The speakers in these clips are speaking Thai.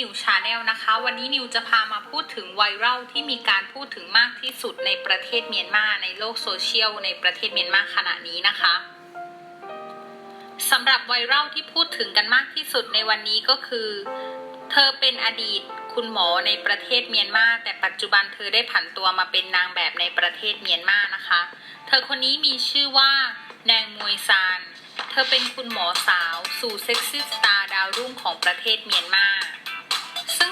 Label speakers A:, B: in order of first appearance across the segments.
A: นิวชาแนลนะคะ วันนี้นิวจะพามาพูดถึงไวรัลที่มีการพูดถึงมากที่สุดในประเทศเมียนมาในโลกโซเชียลในประเทศเมียนมาขณะนี้นะคะสำหรับไวรัลที่พูดถึงกันมากที่สุดในวันนี้ก็คือ เธอเป็นอดีตคุณหมอในประเทศเมียนมา แต่ปัจจุบันเธอได้ผันตัวมาเป็นนางแบบในประเทศเมียนมานะคะ เธอคนนี้มีชื่อว่าแนงมวยซานเธอเป็นคุณหมอสาว สู่เซ็กซี่สตาร์ดาวรุ่งของประเทศเมียนมา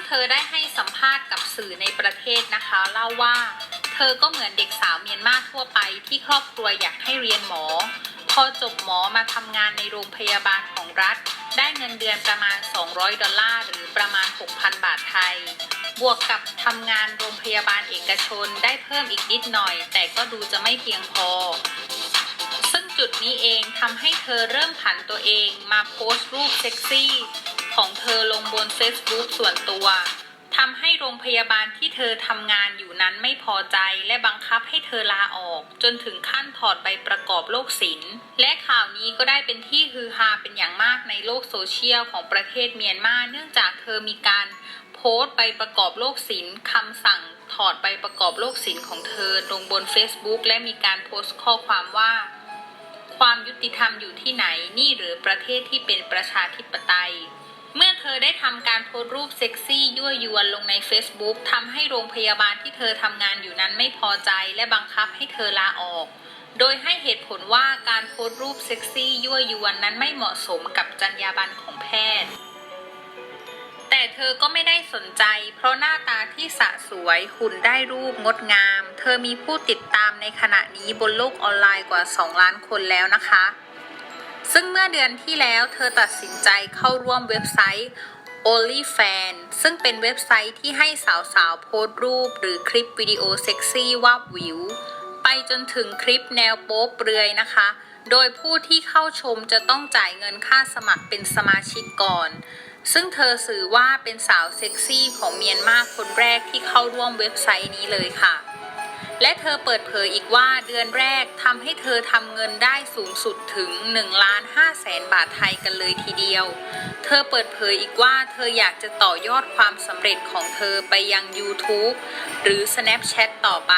A: เธอได้ให้สัมภาษณ์กับสื่อในประเทศนะคะ เล่าว่า เธอก็เหมือนเด็กสาวเมียนมาทั่วไปที่ครอบครัวอยากให้เรียนหมอ พอจบหมอมาทำงานในโรงพยาบาลของรัฐ ได้เงินเดือนประมาณ 200 ดอลลาร์หรือประมาณ 6,000 บาทไทย บวกกับทำงานโรงพยาบาลเอกชนได้เพิ่มอีกนิดหน่อย แต่ก็ดูจะไม่เพียงพอซึ่งจุดนี้เองทำให้เธอเริ่มผันตัวเองมาโพสต์รูปเซ็กซี่ ของเธอลงบน Facebook ส่วนตัวทำให้โรงพยาบาลที่เธอทำงานอยู่นั้นไม่พอใจและบังคับให้เธอลาออก จนถึงขั้นถอดใบประกอบโรคศิลป์และข่าวนี้ก็ได้เป็นที่ฮือฮาเป็นอย่างมากในโลกโซเชียลของประเทศเมียนมาเนื่องจากเธอมีการโพสต์ใบประกอบโรคศิลป์คำสั่งถอดใบประกอบโรคศิลป์ของเธอลงบน Facebook และมีการโพสต์ข้อความว่า ความยุติธรรมอยู่ที่ไหนนี่หรือประเทศที่เป็นประชาธิปไตย เมื่อเธอได้ทำการโพสต์รูปเซ็กซี่ยั่วยวนลงใน Facebook ทำให้โรงพยาบาลที่เธอทำงานอยู่นั้นไม่พอใจและบังคับให้เธอลาออก โดยให้เหตุผลว่าการโพสต์รูปเซ็กซี่ยั่วยวนนั้นไม่เหมาะสมกับจรรยาบรรณของแพทย์ แต่เธอก็ไม่ได้สนใจ เพราะหน้าตาที่สะสวยหุ่นได้รูปงดงาม เธอมีผู้ติดตามในขณะนี้บนโลกออนไลน์กว่า 2 ล้านคนแล้วนะคะ ซึ่งเมื่อเดือนที่แล้วเธอตัดสินใจเข้าร่วมเว็บไซต์ OnlyFans ซึ่งเป็นเว็บไซต์ที่ให้สาวๆ โพสต์รูป หรือคลิปวิดีโอเซ็กซี่วาบวิว ไปจนถึงคลิปแนวโป๊เปลือยนะคะ โดยผู้ที่เข้าชมจะต้องจ่ายเงินค่าสมัครเป็นสมาชิกก่อน ซึ่งเธอสื่อว่าเป็นสาวเซ็กซี่ของเมียนมาคนแรกที่เข้าร่วมเว็บไซต์นี้เลยค่ะ และเธอเปิดเผยอีกว่าเดือนแรกทำให้เธอทำเงินได้สูงสุดถึง1ล้าน5แสนบาทไทยกันเลยทีเดียว เธอเปิดเผยอีกว่าเธออยากจะต่อยอดความสำเร็จของเธอไปยัง YouTube หรือ Snapchat ต่อไป